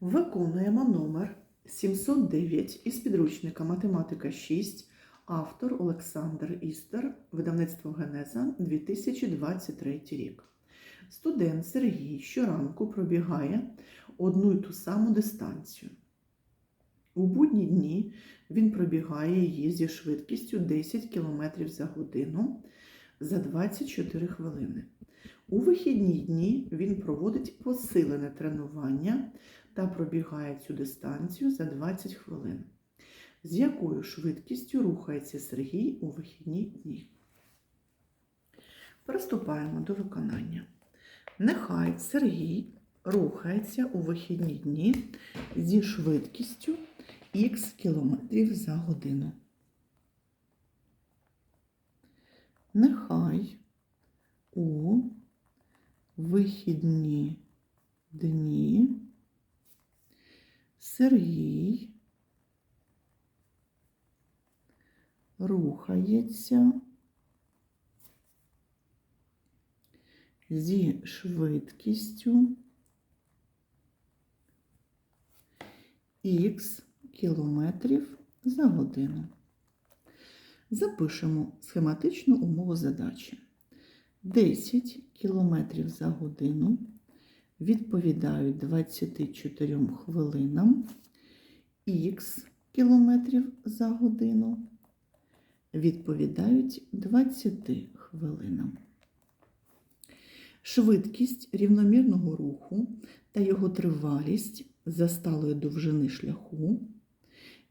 Виконуємо номер 709 із підручника Математика 6, автор Олександр Істер, видавництво Генеза 2023 рік. Студент Сергій щоранку пробігає одну й ту саму дистанцію. У будні дні він пробігає її зі швидкістю 10 км за годину за 24 хвилини. У вихідні дні він проводить посилене тренування та пробігає цю дистанцію за 20 хвилин. З якою швидкістю рухається Сергій у вихідні дні? Приступаємо до виконання. Нехай Сергій рухається у вихідні дні зі швидкістю х кілометрів за годину. Нехай у вихідні дні Сергій рухається зі швидкістю х кілометрів за годину. Запишемо схематичну умову задачі. 10 кілометрів за годину відповідають 24 хвилинам, х кілометрів за годину відповідають 20 хвилинам. Швидкість рівномірного руху та його тривалість за сталої довжини шляху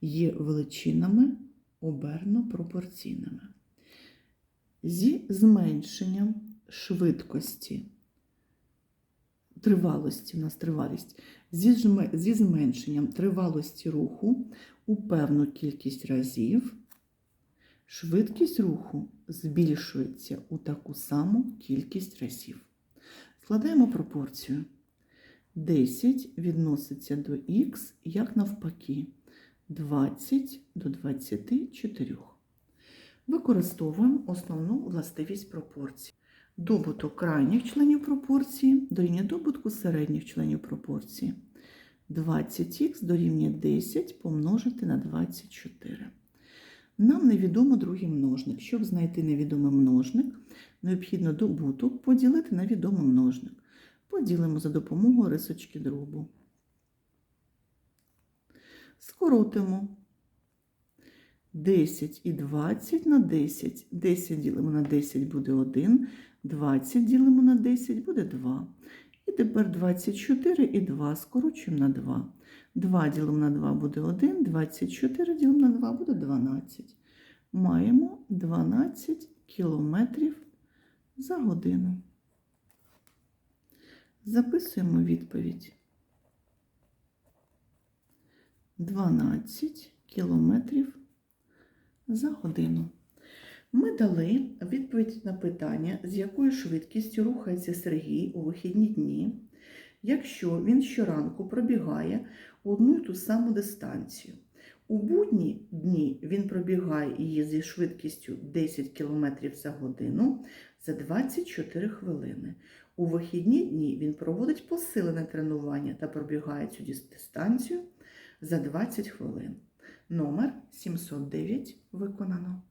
є величинами оберно пропорційними. Зі зменшенням швидкості, тривалості, у нас тривалість, зі, зменшенням тривалості руху у певну кількість разів, швидкість руху збільшується у таку саму кількість разів. Складаємо пропорцію. 10 відноситься до х як навпаки, 20 до 24. Використовуємо основну властивість пропорцій. Добуток крайніх членів пропорції дорівнює добутку середніх членів пропорції. 20х дорівнює 10 помножити на 24. Нам невідомо другий множник. Щоб знайти невідомий множник, необхідно добуток поділити на відомий множник. Поділимо за допомогою рисочки дробу. Скоротимо 10 і 20 на 10. 10 ділимо на 10 буде 1, 20 ділимо на 10 буде 2. І тепер 24 і 2 скорочуємо на 2. 2 ділимо на 2 буде 1, 24 ділимо на 2 буде 12. Маємо 12 кілометрів за годину. Записуємо відповідь. 12 кілометрів за годину. Ми дали відповідь на питання, з якою швидкістю рухається Сергій у вихідні дні, якщо він щоранку пробігає одну й ту саму дистанцію. У будні дні він пробігає її зі швидкістю 10 км за годину за 24 хвилини. У вихідні дні він проводить посилене тренування та пробігає цю дистанцію за 20 хвилин. Номер 709 виконано.